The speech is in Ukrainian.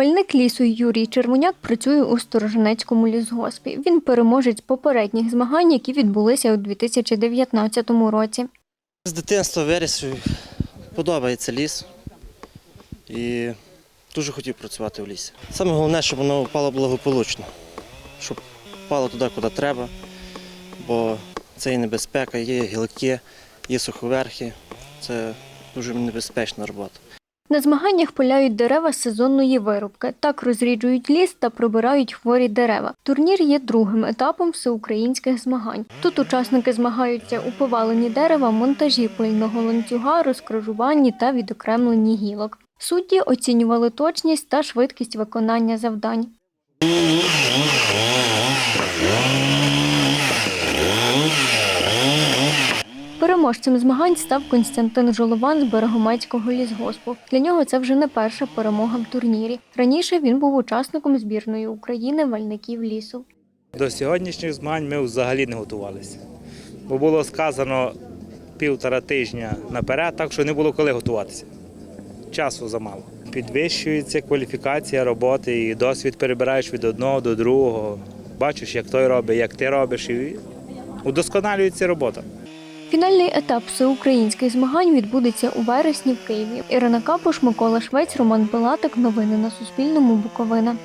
Вальник лісу Юрій Червоняк працює у Сторожинецькому лісгоспі. Він переможець попередніх змагань, які відбулися у 2019 році. З дитинства виріс, подобається ліс і дуже хотів працювати в лісі. Саме головне, щоб воно впало благополучно, щоб впало туди, куди треба, бо це і небезпека, є гілки, є суховерхи. Це дуже небезпечна робота. На змаганнях пиляють дерева сезонної вирубки. Так розріджують ліс та прибирають хворі дерева. Турнір є другим етапом всеукраїнських змагань. Тут учасники змагаються у поваленні дерева, монтажі пильного ланцюга, розкружуванні та відокремленні гілок. Судді оцінювали точність та швидкість виконання завдань. Переможцем змагань став Константин Жолован з Берегомецького лісгоспу. Для нього це вже не перша перемога в турнірі. Раніше він був учасником збірної України вальників лісу. До сьогоднішніх змагань ми взагалі не готувалися. Бо було сказано півтора тижня наперед, так що не було коли готуватися. Часу замало. Підвищується кваліфікація роботи і досвід перебираєш від одного до другого. Бачиш, як той робить, як ти робиш, і удосконалюється робота. Фінальний етап всеукраїнських змагань відбудеться у вересні в Києві. Ірина Капуш, Микола Швець, Роман Пилатик. Новини на Суспільному. Буковина.